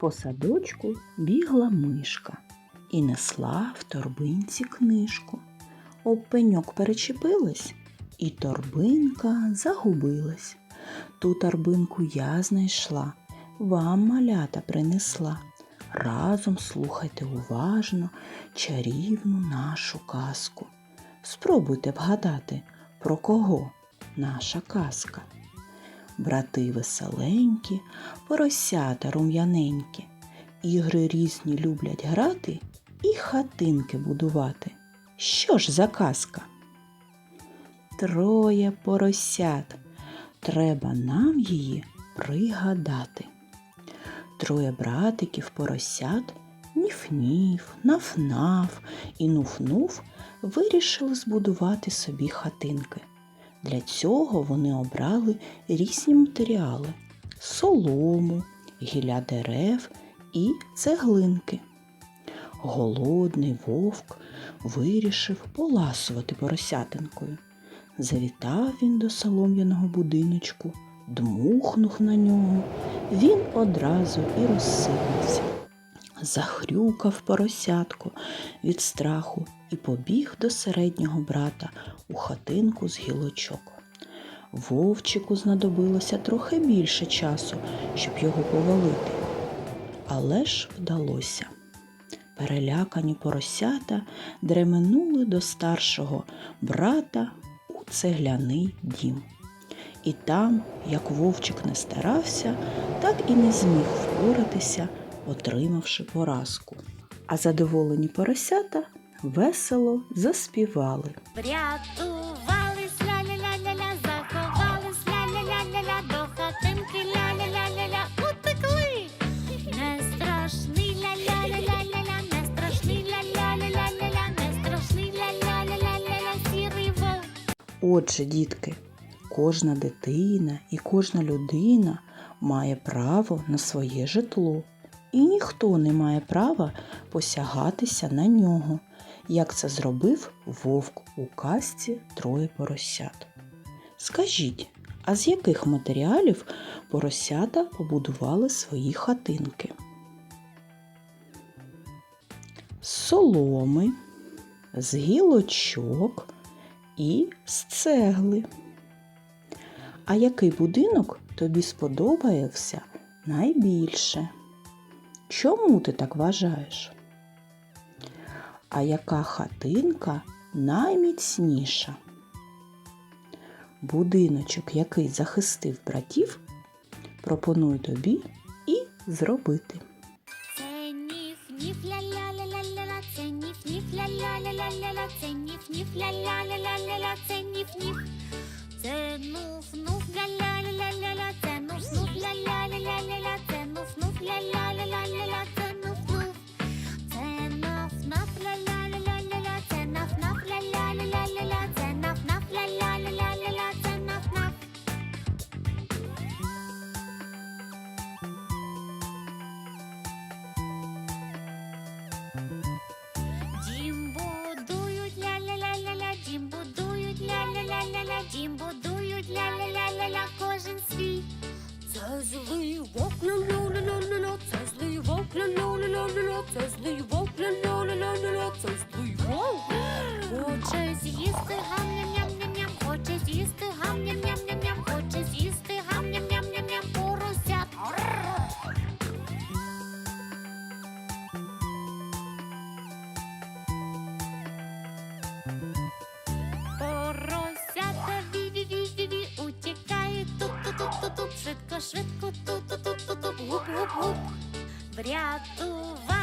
По садочку бігла мишка і несла в торбинці книжку. Об пеньок перечепилась, і торбинка загубилась. Ту торбинку я знайшла, вам малята принесла. Разом слухайте уважно чарівну нашу казку. Спробуйте вгадати, про кого наша казка. Брати веселенькі, поросята рум'яненькі, ігри різні люблять грати і хатинки будувати. Що ж за казка? Троє поросят. Треба нам її пригадати. Троє братиків поросят ніф-ніф, наф-наф і нуф-нуф вирішили збудувати собі хатинки. Для цього вони обрали різні матеріали солому, гілля дерев і цеглинки. Голодний вовк вирішив поласувати поросятинкою. Завітав він до солом'яного будиночку, дмухнув на нього. Він одразу і розсипався. Захрюкав поросятку від страху і побіг до середнього брата у хатинку з гілочок. Вовчику знадобилося трохи більше часу, щоб його повалити. Але ж вдалося. Перелякані поросята дременули до старшого брата у цегляний дім. І там, як вовчик не старався, так і не зміг впоратися, отримавши поразку. А задоволені поросята весело заспівали. Врятувались ля-ля-ля-ля-ля, заховались ля-ля-ля-ля-ля, до хатинки ля-ля-ля-ля-ля, утекли. Не страшний ля-ля-ля-ля-ля, не страшний ля-ля-ля-ля-ля, не страшний ля-ля-ля-ля-ля, сірий вовк. Отже, дітки, кожна дитина і кожна людина має право на своє житло, і ніхто не має права посягатися на нього, як це зробив вовк у казці троє поросят. Скажіть, а з яких матеріалів поросята побудували свої хатинки? Соломи, з гілочок і з цегли. А який будинок тобі сподобається найбільше? Чому ти так вважаєш? А яка хатинка найміцніша? Будиночок, який захистив братів, пропоную тобі і зробити. Це ля-ля-ля-ля-ля, це ля-ля-ля-ля-ля, це ля-ля-ля-ля-ля, це ніф-ніф. Це нуф-нуф ля-ля-ля-ля-ля, це нуф-нуф ля-ля-ля-ля-ля, це нуф-нуф ля-ля-ля-ля-ля, злий вовк ля-ля-ля-ля-ля, це злий вовк ля-ля-ля-ля-ля, це злий вовк ля-ля-ля-ля-ля, це злий вовк. Хоче з'їсти гам-ням-ням-ням-ням, хоче з'їсти гам-ням-ням-ням-ням, хоче з'їсти гам-ням-ням-ням-ням, поросят. Поросята ві-ві-ві-ві-ві, утікають тут-тут-тут-тут, швидко-швидко тут-тут-тут-тут, губ врятував.